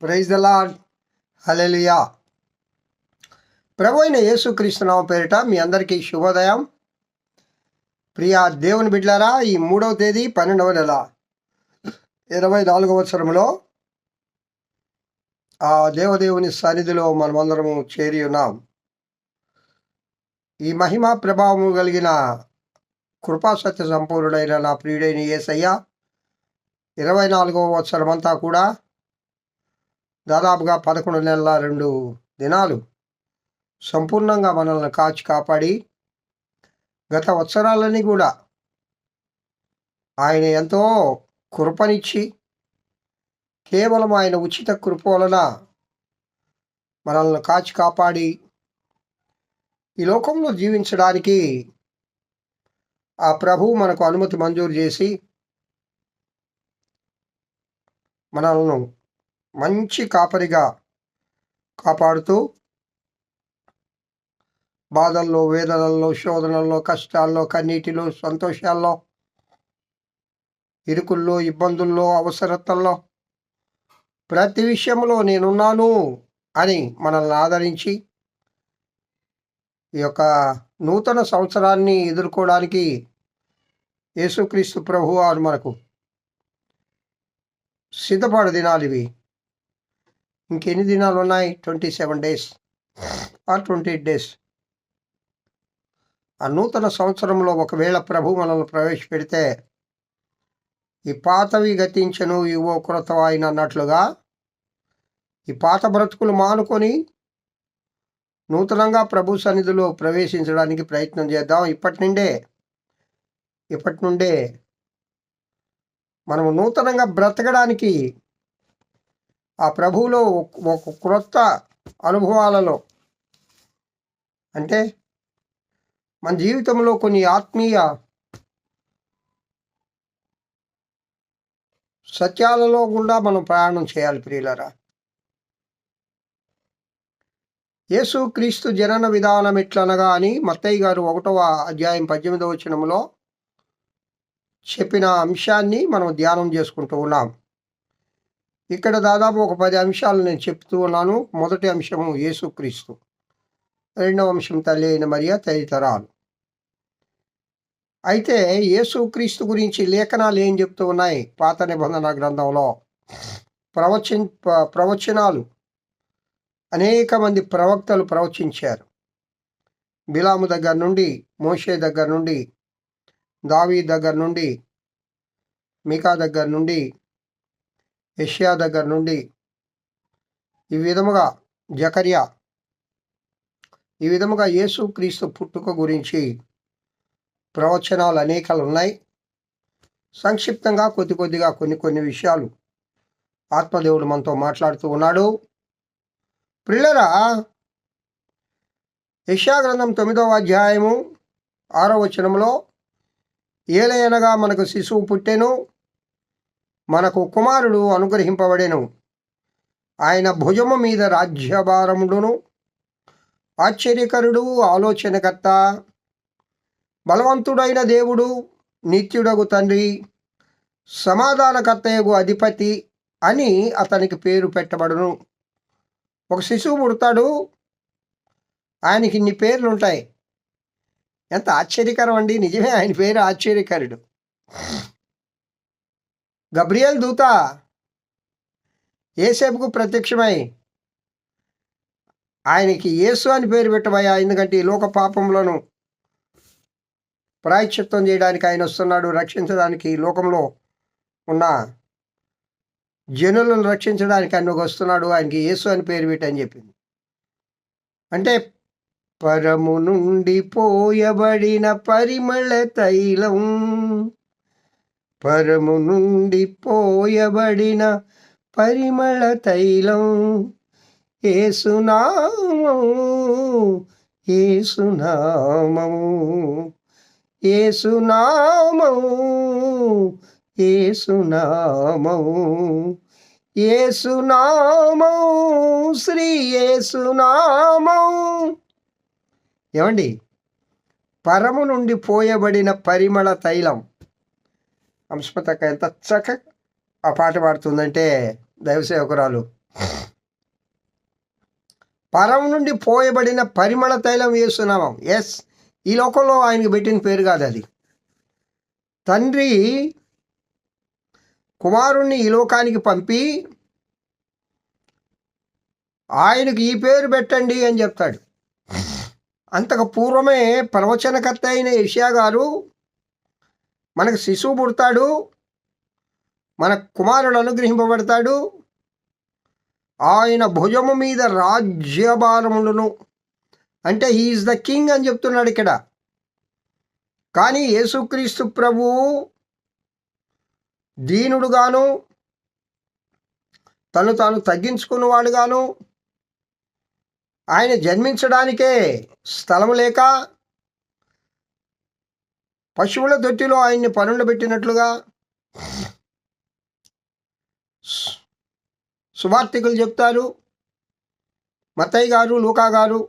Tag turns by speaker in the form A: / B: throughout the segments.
A: Praise the Lord hallelujah ప్రభు అయిన యేసుక్రీస్తునామ పేరిట మీ అందరికీ శుభోదయం. ప్రియా దేవుని బిడ్లారా ఈ మూడవ తేదీ పన్నెండవ నెల ఇరవై నాలుగవ సంవత్సరంలో ఆ దేవదేవుని సన్నిధిలో మనమందరము చేరి ఉన్నాం. ఈ మహిమ ప్రభావము కలిగిన కృపాసత్య సంపూర్ణుడైన నా ప్రియుడైన యేసయ్య ఇరవై నాలుగవ సంవత్సరం అంతా కూడా దాదాపుగా పదకొండు నెలల రెండు దినాలు సంపూర్ణంగా మనల్ని కాచి కాపాడి గత వత్సరాలన్నీ కూడా ఆయన ఎంతో కృపనిచ్చి కేవలం ఆయన ఉచిత కృప వలన మనల్ని కాచి కాపాడి ఈ లోకంలో జీవించడానికి ఆ ప్రభు మనకు అనుమతి మంజూరు చేసి మనల్ని మంచి కాపరిగా కాపాడుతూ బాధల్లో వేదనల్లో శోధనల్లో కష్టాల్లో కన్నీటిలో సంతోషాల్లో ఇరుకుల్లో ఇబ్బందుల్లో అవసరతల్లో ప్రతి విషయంలో నేనున్నాను అని మనల్ని ఆదరించి ఈ యొక్క నూతన సంవత్సరాన్ని ఎదుర్కోవడానికి యేసుక్రీస్తు ప్రభు వారు మనకు సిద్ధపడదినాలివి దినాలు ఇవి ఇంకెన్ని దినాలు ఉన్నాయి? Twenty seven days. Or twenty eight days. ఆ నూతన సంవత్సరంలో ఒకవేళ ప్రభు మనల్ని ప్రవేశపెడితే ఈ పాతవి గతించను ఇవో క్రొత్తవాయిన అన్నట్లుగా ఈ పాత బ్రతుకులు మానుకొని నూతనంగా ప్రభు సన్నిధిలో ప్రవేశించడానికి ప్రయత్నం చేద్దాం. ఇప్పటి నుండే ఇప్పటి నుండే మనము నూతనంగా బ్రతకడానికి ఆ ప్రభువులో ఒక క్రొత్త అనుభవాలలో అంటే మన జీవితంలో కొన్ని ఆత్మీయ సత్యాలలో గుండా మనం ప్రయాణం చేయాలి ప్రియులరా. యేసు క్రీస్తు జనన విధానం ఎట్లనగా అని మత్తయ్య గారు ఒకటవ అధ్యాయం పద్దెనిమిదవ వచనంలో చెప్పిన అంశాన్ని మనం ధ్యానం చేసుకుంటూ ఉన్నాం. ఇక్కడ దాదాపు ఒక పది అంశాలు నేను చెప్తూ ఉన్నాను. మొదటి అంశము యేసుక్రీస్తు. రెండవ అంశం తల్లి అయిన మరియా తదితరాలు. అయితే యేసుక్రీస్తు గురించి లేఖనాలు ఏం చెప్తూ ఉన్నాయి? పాత నిబంధన గ్రంథంలో. ప్రవచన్ ప్రవచనాలు. అనేక మంది ప్రవక్తలు ప్రవచించారు. బిలాము దగ్గర నుండి మోషే దగ్గర నుండి దావీ దగ్గర నుండి మికా దగ్గర నుండి యష్యా దగ్గర నుండి ఈ విధముగా జకర్యా ఈ విధముగా యేసు క్రీస్తు పుట్టుక గురించి ప్రవచనాలు అనేకలు ఉన్నాయి. సంక్షిప్తంగా కొద్ది కొద్దిగా కొన్ని కొన్ని విషయాలు ఆత్మదేవుడు మనతో మాట్లాడుతూ ఉన్నాడు. పిల్లరా యశాగ్రంథం తొమ్మిదవ అధ్యాయము ఆరో వచనంలో ఏలైనగా మనకు శిశువు పుట్టెను మనకు కుమారుడు అనుగ్రహింపబడెను. ఆయన భుజము మీద రాజ్యభారముడును ఆశ్చర్యకరుడు ఆలోచనకర్త బలవంతుడైన దేవుడు నిత్యుడగు తండ్రి సమాధానకర్తయగు అధిపతి అని అతనికి పేరు పెట్టబడును. ఒక శిశువు పుడతాడు ఆయనకి ఇన్ని పేర్లు ఉంటాయి ఎంత ఆశ్చర్యకరం అండి నిజమే ఆయన పేరు ఆశ్చర్యకరుడు. గబ్రియల్ దూత ఏసేపుకు ప్రత్యక్షమై ఆయనకి యేసు అని పేరు పెట్టబోయా ఎందుకంటే ఈ లోక పాపంలోను ప్రాయశ్చిత్తం చేయడానికి ఆయన వస్తున్నాడు రక్షించడానికి లోకంలో ఉన్న జనులను రక్షించడానికి ఆయన వస్తున్నాడు ఆయనకి యేసు అని పేరు పెట్టని చెప్పింది. అంటే పరము నుండి పోయబడిన పరిమళ తైలం పరము నుండి పోయబడిన పరిమళ తైలం. ఏసునామము ఏసునామము ఏసునామము ఏసునామము ఏసునామం శ్రీ ఏసునామం ఏమండి? పరము నుండి పోయబడిన పరిమళ తైలం. అంశమతక్క ఎంత చక్క ఆ పాట పాడుతుందంటే దైవసేవకురాలు. పరం నుండి పోయబడిన పరిమళ తైలం వేస్తున్నామం ఎస్ ఈ లోకంలో ఆయనకి పెట్టిన పేరు కాదు అది. తండ్రి కుమారుణ్ణి ఈ లోకానికి పంపి ఆయనకు ఈ పేరు పెట్టండి అని చెప్తాడు. అంతకు పూర్వమే ప్రవచనకర్త అయిన యషియా గారు మనకు శిశువు పుడతాడు మన కుమారుడు అనుగ్రహింపబడతాడు. ఆయన భుజము మీద రాజ్యభారములను అంటే హీఈస్ ద కింగ్ అని చెప్తున్నాడు ఇక్కడ. కానీ యేసుక్రీస్తు ప్రభువు దీనుడుగాను తను తాను తగ్గించుకున్నవాడుగాను ఆయన జన్మించడానికే స్థలం లేక పశువుల దొట్టిలో ఆయన్ని పనులు పెట్టినట్లుగా సువార్థికులు చెప్తారు. మత్తయ్య గారు లూకా గారు.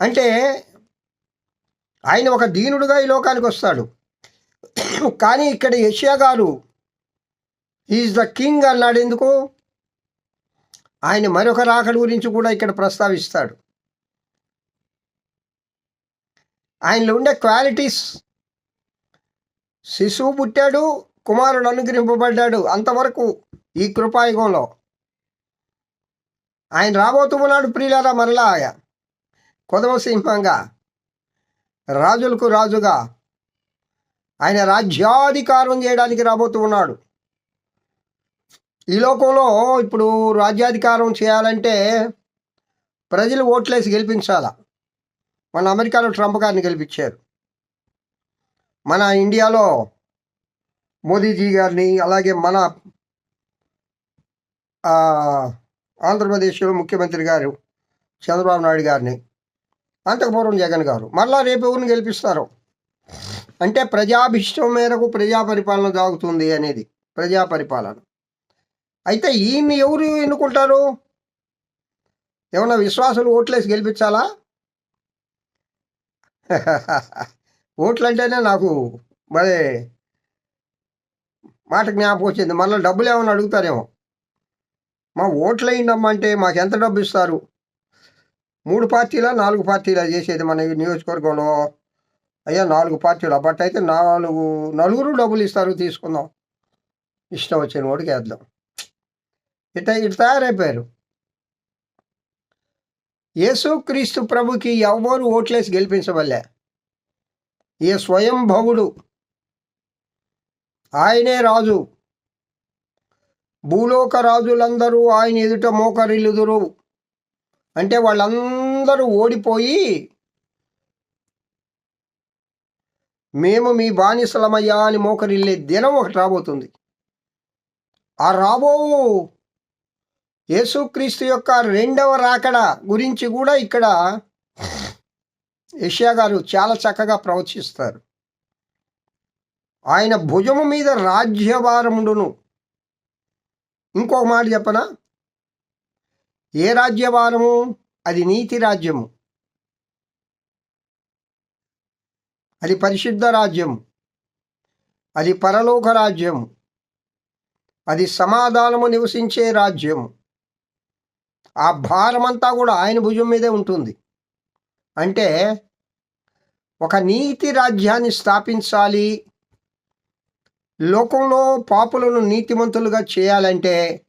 A: అంటే ఆయన ఒక దీనుడుగా ఈ లోకానికి వస్తాడు. కానీ ఇక్కడ యషియా గారు ఈజ్ ద కింగ్ అన్నాడు ఎందుకు ఆయన మరొక రాకడి గురించి కూడా ఇక్కడ ప్రస్తావిస్తాడు. ఆయనలో ఉండే క్వాలిటీస్ శిశువు పుట్టాడు కుమారుడు అనుగ్రహింపబడ్డాడు అంతవరకు ఈ కృపాయుగంలో. ఆయన రాబోతున్నాడు ప్రియులారా మరలా కొదవ సింహంగా రాజులకు రాజుగా ఆయన రాజ్యాధికారం చేయడానికి రాబోతూ ఉన్నాడు. ఈ లోకంలో ఇప్పుడు రాజ్యాధికారం చేయాలంటే ప్రజలు ఓట్లేసి గెలిపించాలా? మన అమెరికాలో ట్రంప్ గారిని గెలిపించారు. మన ఇండియాలో మోదీజీ గారిని అలాగే మన ఆంధ్రప్రదేశ్లో ముఖ్యమంత్రి గారు చంద్రబాబు నాయుడు గారిని అంతకుపూర్వం జగన్ గారు. మరలా రేపు ఎవరిని గెలిపిస్తారు? అంటే ప్రజాభిష్టం మేరకు ప్రజా పరిపాలన సాగుతుంది అనేది ప్రజా పరిపాలన అయితే ఈయన్ని ఎవరు ఎన్నుకుంటారు? ఏమైనా విశ్వాసులు ఓట్లేసి గెలిపించాలా? ఓట్లు అంటేనే నాకు మరి మాట జ్ఞాపకం వచ్చింది. మళ్ళీ డబ్బులు ఏమైనా అడుగుతారేమో. మా ఓట్లు వేయండమ్మా అంటే మాకు ఎంత డబ్బు ఇస్తారు? మూడు పార్టీలా నాలుగు పార్టీలా చేసేది మన నియోజకవర్గంలో? అయ్యా నాలుగు పార్టీలు. బట్ అయితే నాలుగు నలుగురు డబ్బులు ఇస్తారు తీసుకుందాం. ఇష్టం వచ్చిన ఓడికి వేద్దాం. ఇట ఇటు తయారైపోయారు. యేసుక్రీస్తు ప్రభుకి ఎవరు ఓట్లేసి గెలిపించవల్లే ఈ స్వయం భవుడు ఆయనే రాజు. భూలోక రాజులందరూ ఆయన ఎదుట మోకరిల్లుదురు. అంటే వాళ్ళందరూ ఓడిపోయి మేము మీ బానిసలమయ్యా అని మోకరిల్లే దినం ఒకటి రాబోతుంది. ఆ రాబో యేసుక్రీస్తు యొక్క రెండవ రాకడ గురించి కూడా ఇక్కడ యష్యా గారు చాలా చక్కగా ప్రవచిస్తారు. ఆయన భుజము మీద రాజ్యభారముడును. ఇంకొక మాట చెప్పనా? ఏ రాజ్యభారము? అది నీతి రాజ్యము. అది పరిశుద్ధ రాజ్యము. అది పరలోక రాజ్యము. అది సమాధానము నివసించే రాజ్యము. ఆ భారమంతా కూడా ఆయన భుజం మీదే ఉంటుంది. అంటే ఒక నీతి రాజ్యాన్ని స్థాపించాలి. లోకంలో పాపులను నీతిమంతులుగా చేయాలంటే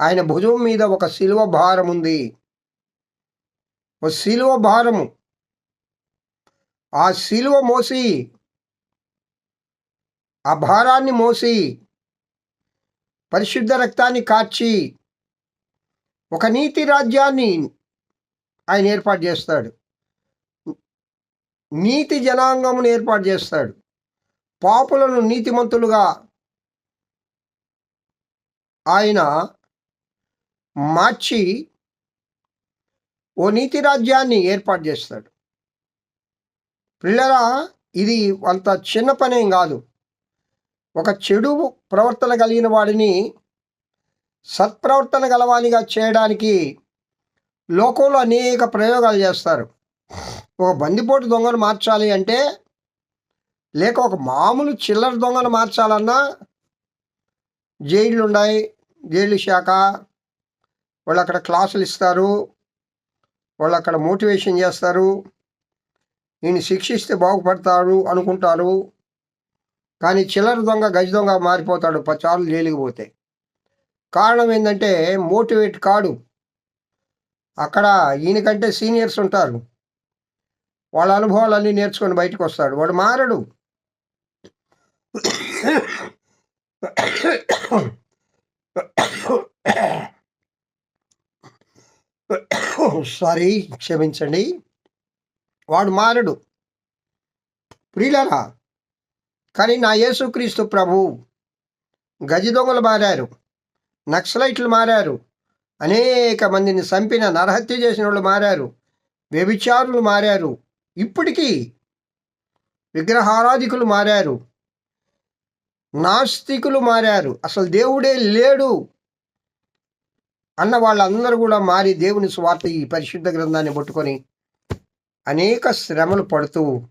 A: ఆయన భుజం మీద ఒక శిలువ భారం ఉంది. ఒక శిలువ భారము. ఆ శిలువ మోసి ఆ భారాన్ని మోసి పరిశుద్ధ రక్తాన్ని కార్చి ఒక నీతి రాజ్యాన్ని ఆయన ఏర్పాటు చేస్తాడు. నీతి జనాంగమును ఏర్పాటు చేస్తాడు. పాపులను నీతిమంతులుగా ఆయన మార్చి ఓ నీతి రాజ్యాన్ని ఏర్పాటు చేస్తాడు. పిల్లరా ఇది అంత చిన్న పనేం కాదు. ఒక చెడు ప్రవర్తన కలిగిన వాడిని సత్ప్రవర్తన గలవానిగా చేయడానికి లోకంలో అనేక ప్రయోగాలు చేస్తారు. ఒక బందిపోటు దొంగను మార్చాలి అంటే లేక ఒక మామూలు చిల్లర దొంగను మార్చాలన్నా జైళ్ళు ఉన్నాయి జైలు శాఖ వాళ్ళు అక్కడ క్లాసులు ఇస్తారు వాళ్ళు అక్కడ మోటివేషన్ చేస్తారు ఈయన శిక్షిస్తే బాగుపడతాడు అనుకుంటారు కానీ చిల్లర దొంగ గజ దొంగ మారిపోతాడు పచ్చాలు జైలుకి పోతే. కారణం ఏంటంటే మోటివేట్ కాడు. అక్కడ ఈయనకంటే సీనియర్స్ ఉంటారు. వాళ్ళ అనుభవాలన్నీ నేర్చుకొని బయటకు వస్తాడు. వాడు మారడు. సారీ క్షమించండి. వాడు మారడు. ప్రియులరా కానీ నా యేసుక్రీస్తు ప్రభు గజ దొంగలు మారారు. నక్సలైట్లు మారారు. అనేక మందిని చంపిన నరహత్య చేసిన వాళ్ళు మారారు. వ్యభిచారులు మారారు. ఇప్పటికీ విగ్రహారాధికులు మారారు. నాస్తికులు మారారు. అసలు దేవుడే లేడు అన్న వాళ్ళందరూ కూడా మారి దేవుని స్వార్థ ఈ పరిశుద్ధ గ్రంథాన్ని పట్టుకొని అనేక శ్రమలు పడుతూ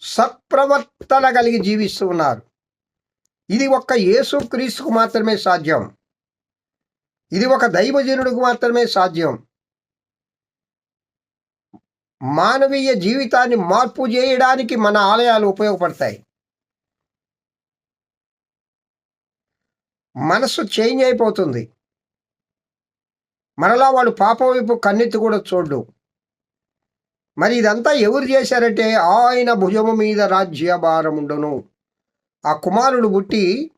A: సత్ప్రవర్తన కలిగి జీవిస్తూ ఉన్నారు. ఇది ఒక్క యేసుక్రీస్తుకు మాత్రమే సాధ్యం. ఇది ఒక దైవజనుడికి మాత్రమే సాధ్యం. మానవీయ జీవితాన్ని మార్పు చేయడానికి మన ఆలయాలు ఉపయోగపడతాయి. మనసు చేంజ్ అయిపోతుంది. మరలా వాడు పాపం వైపు కన్నెత్తి కూడా చూడు మరి ఇదంతా ఎవరు చేశారంటే ఆయన భుజము మీద రాజ్యభారముండును ఆ కుమారుడు పుట్టి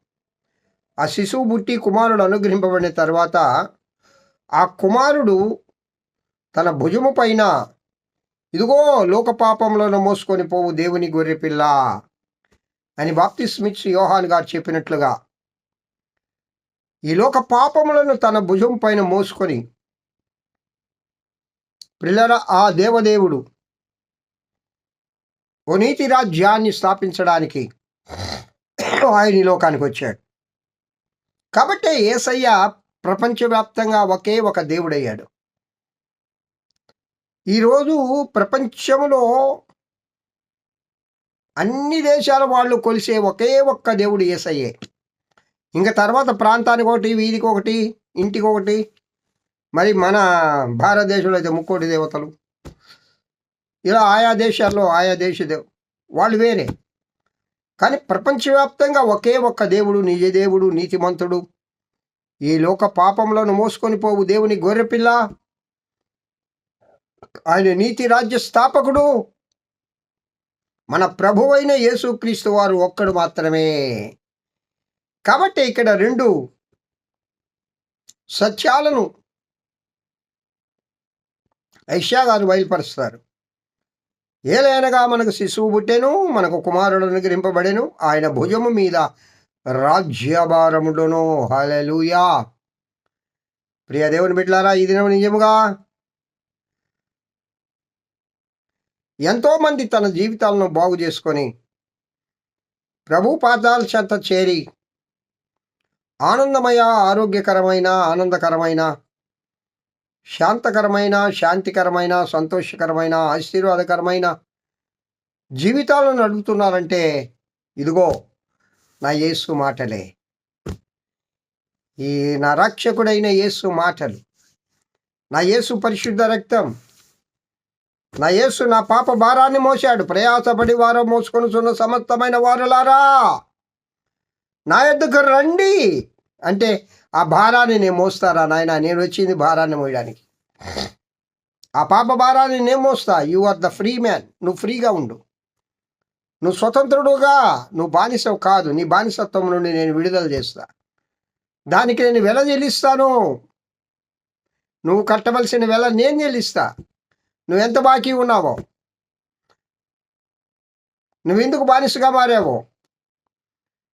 A: ఆ శిశువు పుట్టి కుమారుడు అనుగ్రహింపబడిన తర్వాత ఆ కుమారుడు తన భుజము పైన ఇదిగో లోక పాపంలోనూ మోసుకొని పోవు దేవుని గొర్రెపిల్ల అని బాప్తి స్మిత్ యోహాన్ గారు చెప్పినట్లుగా ఈ లోక పాపములను తన భుజం పైన మోసుకొని పిల్లల ఆ దేవదేవుడు ఓ నీతి రాజ్యాన్ని స్థాపించడానికి ఆయన ఈ లోకానికి వచ్చాడు. కాబట్టి ఏసయ్య ప్రపంచవ్యాప్తంగా ఒకే ఒక దేవుడయ్యాడు. ఈరోజు ప్రపంచంలో అన్ని దేశాల వాళ్ళు కొలిసే ఒకే ఒక్క దేవుడు ఏసయ్యే. ఇంకా తర్వాత ప్రాంతానికి ఒకటి వీధికి ఒకటి ఇంటికి ఒకటి మరి మన భారతదేశంలో అయితే ముక్కోటి దేవతలు. ఇలా ఆయా దేశాల్లో ఆయా దేశ దేవ వాళ్ళు వేరే. కానీ ప్రపంచవ్యాప్తంగా ఒకే ఒక్క దేవుడు నిజ దేవుడు నీతిమంతుడు. ఈ లోక పాపములను మోసుకొని పోవు దేవుని గొర్రెపిల్ల. ఆయన నీతి రాజ్య స్థాపకుడు. మన ప్రభువైన యేసుక్రీస్తు వారు ఒక్కడు మాత్రమే. కాబట్టి ఇక్కడ రెండు సత్యాలను ఐషా గారు బయలుపరుస్తారు. ఏలైనగా మనకు శిశువు పుట్టెను మనకు కుమారుడు అనుగ్రహింపబడెను. ఆయన భుజము మీద రాజ్యభారముడును. హలలుయా ప్రియ దేవుని బిడ్డలారా ఈ దినం నిజముగా ఎంతోమంది తన జీవితాలను బాగు చేసుకొని ప్రభు పాదాల చెంత చేరి ఆనందమయ ఆరోగ్యకరమైన ఆనందకరమైన శాంతకరమైన శాంతికరమైన సంతోషకరమైన ఆశీర్వాదకరమైన జీవితాలను నడుపుతున్నారంటే ఇదిగో నా యేసు మాటలే. ఈ నా రక్షకుడైన యేసు మాటలు. నా యేసు పరిశుద్ధ రక్తం. నా యేసు నా పాప భారాన్ని మోశాడు. ప్రయాసపడి వారు మోసుకొనుచున్న సమస్తమైన వారులారా నా ఎద్దుకు రండి. అంటే ఆ భారాన్ని నేను మోస్తారా నాయన? నేను వచ్చింది భారాన్ని మోయడానికి. ఆ పాప భారాన్ని నేను మోస్తా. You are the free man నువ్వు ఫ్రీగా ఉండు. నువ్వు స్వతంత్రుడుగా నువ్వు బానిసవు కాదు. నీ బానిసత్వం నుండి నేను విడుదల చేస్తా. దానికి నేను వెల చెల్లిస్తాను. నువ్వు కట్టవలసిన వెల నేను చెల్లిస్తా. నువ్వు ఎంత బాకీ ఉన్నావో? నువ్వెందుకు బానిసగా మారావో?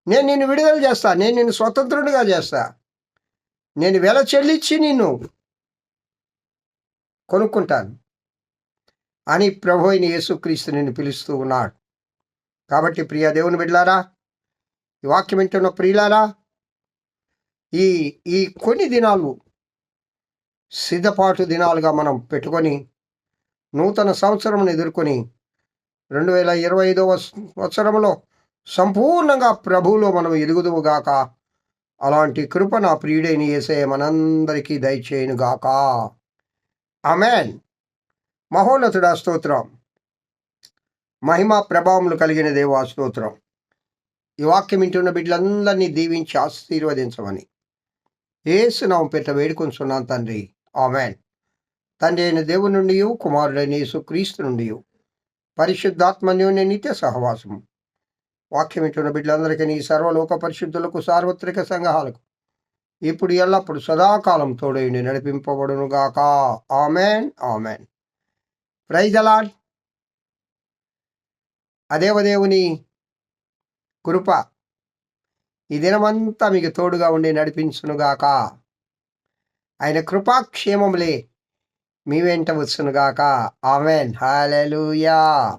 A: నేను నిన్ను విడుదల చేస్తా. నేను నిన్ను స్వతంత్రుడిగా చేస్తా. నేను వెల చెల్లించి నిన్ను కొనుక్కుంటాను. అని ప్రభు అయిన యేసుక్రీస్తు నిన్ను పిలుస్తూ ఉన్నాడు. కాబట్టి ప్రియ దేవుని బిడ్లారా ఈ వాక్యం వింటున్న ప్రియులారా ఈ ఈ కొన్ని దినాలు సిద్ధపాటు దినాలుగా మనం పెట్టుకొని నూతన సంవత్సరం ఎదుర్కొని రెండు వేల ఇరవై ఐదవ సంవత్సరంలో సంపూర్ణంగా ప్రభువులో మనం ఎదుగుదువుగాక అలాంటి కృప నా ప్రియుడైన ఏసే మనందరికీ దయచేయునుగాక. అమెన్ మహోన్నతుడా స్తోత్రం. మహిమ ప్రభావములు కలిగిన దేవా స్తోత్రం. ఈ వాక్యం వింటున్న బిడ్డలందరినీ దీవించి ఆశీర్వదించమని. ఏసునామం పెట్ట వేడుకొంచున్నాను తండ్రి. ఆమెన్. తండ్రి అయిన దేవుని నుండి కుమారుడైన యేసు క్రీస్తు నుండి పరిశుద్ధాత్మన్యోని నిత్య సహవాసము. వాక్యం బిడ్డలందరికీ నీ సర్వలోక పరిశుద్ధులకు సార్వత్రిక సంఘాలకు ఇప్పుడు ఎల్లప్పుడు సదాకాలం తోడైండి నడిపింపబడును గాక ఆమెన్ ఆమెన్. ప్రైజ్ అలాడ్ అదేవదేవుని కృప ఈ దినమంతా మీకు తోడుగా ఉండి నడిపించునుగాక. ఆయన కృపాక్షేమములే మీ వెంట వచ్చునుగాక. ఆమెన్. హాలెలూయా